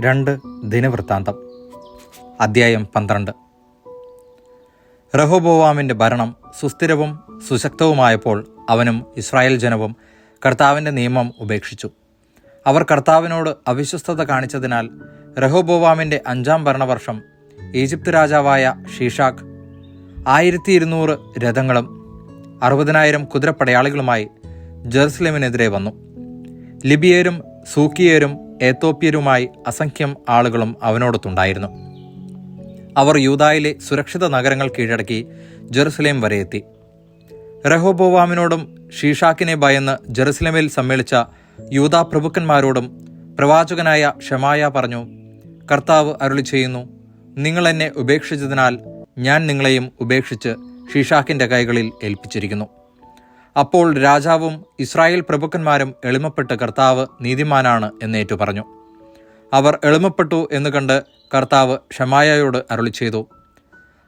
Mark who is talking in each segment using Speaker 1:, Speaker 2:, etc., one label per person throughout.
Speaker 1: രണ്ട് ദിനവൃത്താന്തം. അദ്ധ്യായം പന്ത്രണ്ട്. റഹോബോവാമിന്റെ ഭരണം സുസ്ഥിരവും സുശക്തവുമായപ്പോൾ അവനും ഇസ്രായേൽ ജനവും കർത്താവിന്റെ നിയമം ഉപേക്ഷിച്ചു. അവർ കർത്താവിനോട് അവിശ്വസ്തത കാണിച്ചതിനാൽ റഹോബോവാമിന്റെ അഞ്ചാം ഭരണവർഷം ഈജിപ്ത് രാജാവായ ഷീഷാഖ് ആയിരത്തി ഇരുന്നൂറ് രഥങ്ങളും അറുപതിനായിരം കുതിരപ്പടയാളികളുമായി ജെറുസലേമിനെതിരെ വന്നു. ലിബിയരും സൂക്കിയരും ഏത്തോപ്യരുമായി അസംഖ്യം ആളുകളും അവനോടൊത്തുണ്ടായിരുന്നു. അവർ യൂതായിലെ സുരക്ഷിത നഗരങ്ങൾ കീഴടക്കി ജെറുസലേം വരെ എത്തി. റഹോബോവാമിനോടും ഷീഷാക്കിനെ ഭയന്ന് ജെറുസലേമിൽ സമ്മേളിച്ച യൂതാ പ്രഭുക്കന്മാരോടും പ്രവാചകനായ ഷമായ പറഞ്ഞു കർത്താവ് അരുളി ചെയ്യുന്നു നിങ്ങൾ എന്നെ ഉപേക്ഷിച്ചതിനാൽ ഞാൻ നിങ്ങളെയും ഉപേക്ഷിച്ച് ഷീഷാക്കിന്റെ കൈകളിൽ ഏൽപ്പിച്ചിരിക്കുന്നു. അപ്പോൾ രാജാവും ഇസ്രായേൽ പ്രഭുക്കന്മാരും എളിമപ്പെട്ട് കർത്താവ് നീതിമാനാണ് എന്നേറ്റു പറഞ്ഞു. അവർ എളിമപ്പെട്ടു എന്ന് കണ്ട് കർത്താവ് ഷമായയോട് അരുളി ചെയ്തു.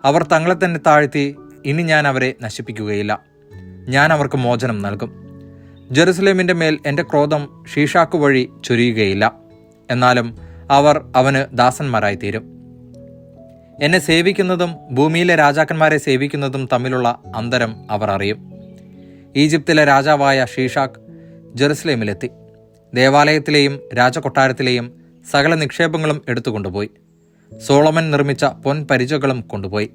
Speaker 1: അവർ തങ്ങളെ തന്നെ താഴ്ത്തി ഇനി ഞാൻ അവരെ നശിപ്പിക്കുകയില്ല. ഞാൻ അവർക്ക് മോചനം നൽകും. ജെറുസലേമിന്റെ മേൽ എന്റെ ക്രോധം ഷീഷാക്ക് വഴി ചൊരിയുകയില്ല. എന്നാലും അവർ അവന് ദാസന്മാരായിത്തീരും എന്നെ സേവിക്കുന്നതും ഭൂമിയിലെ രാജാക്കന്മാരെ സേവിക്കുന്നതും തമ്മിലുള്ള അന്തരം അവർ അറിയും. ഈജിപ്തിലെ രാജാവായ ഷീഷാക്ക് ജെറുസലേമിലെത്തി. ദേവാലയത്തിലെയും രാജകൊട്ടാരത്തിലെയും സകല നിക്ഷേപങ്ങളും എടുത്തുകൊണ്ടുപോയി. സോളമൻ നിർമ്മിച്ച പൊൻപരിചകളും കൊണ്ടുപോയി.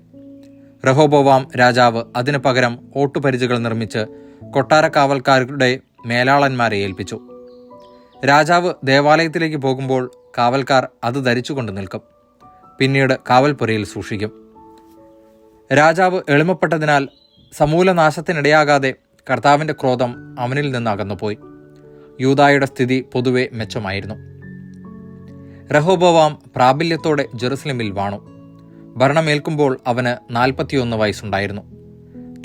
Speaker 1: റഹോബോവാം രാജാവ് അതിനു പകരം ഓട്ടുപരിചകൾ നിർമ്മിച്ച് കൊട്ടാരക്കാവൽക്കാരുടെ മേലാളന്മാരെ ഏൽപ്പിച്ചു. രാജാവ് ദേവാലയത്തിലേക്ക് പോകുമ്പോൾ കാവൽക്കാർ അത് ധരിച്ചുകൊണ്ട് നിൽക്കും. പിന്നീട് കാവൽപ്പുരയിൽ സൂക്ഷിക്കും. രാജാവ് എളിമപ്പെട്ടതിനാൽ സമൂലനാശത്തിനിടയാകാതെ കർത്താവിന്റെ ക്രോധം അവനിൽ നിന്ന് അകന്നുപോയി. യൂതായുടെ സ്ഥിതി പൊതുവെ മെച്ചമായിരുന്നു. റഹോബോവാം പ്രാബല്യത്തോടെ ജെറുസലമിൽ വാണു. ഭരണമേൽക്കുമ്പോൾ അവന് നാൽപ്പത്തിയൊന്ന് വയസ്സുണ്ടായിരുന്നു.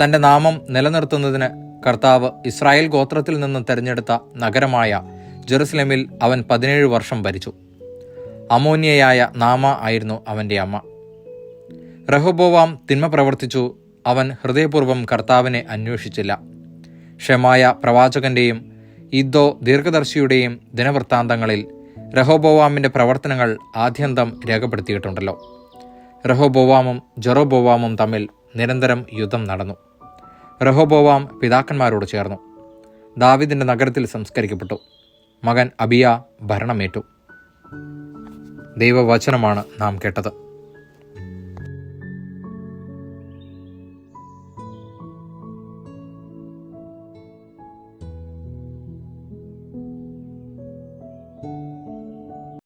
Speaker 1: തന്റെ നാമം നിലനിർത്തുന്നതിന് കർത്താവ് ഇസ്രായേൽ ഗോത്രത്തിൽ നിന്ന് തെരഞ്ഞെടുത്ത നഗരമായ ജെറുസലമിൽ അവൻ പതിനേഴ് വർഷം ഭരിച്ചു. അമോന്യയായ നാമ ആയിരുന്നു അവന്റെ അമ്മ. റഹോബോവാം തിന്മ പ്രവർത്തിച്ചു. അവൻ ഹൃദയപൂർവം കർത്താവിനെ അന്വേഷിച്ചില്ല. ഷെമായ പ്രവാചകന്റെയും ഇദ്ദോ ദീർഘദർശിയുടെയും ദിനവൃത്താന്തങ്ങളിൽ റഹോബോവാമിന്റെ പ്രവർത്തനങ്ങൾ ആദ്യന്തം രേഖപ്പെടുത്തിയിട്ടുണ്ടല്ലോ. റഹോബോവാമും ജെറോബോവാമും തമ്മിൽ നിരന്തരം യുദ്ധം നടന്നു. റഹോബോവാം പിതാക്കന്മാരോട് ചേർന്നു. ദാവിദിന്റെ നഗരത്തിൽ സംസ്കരിക്കപ്പെട്ടു. മകൻ അബിയ ഭരണമേറ്റു. ദൈവവചനമാണ് നാം കേട്ടത്.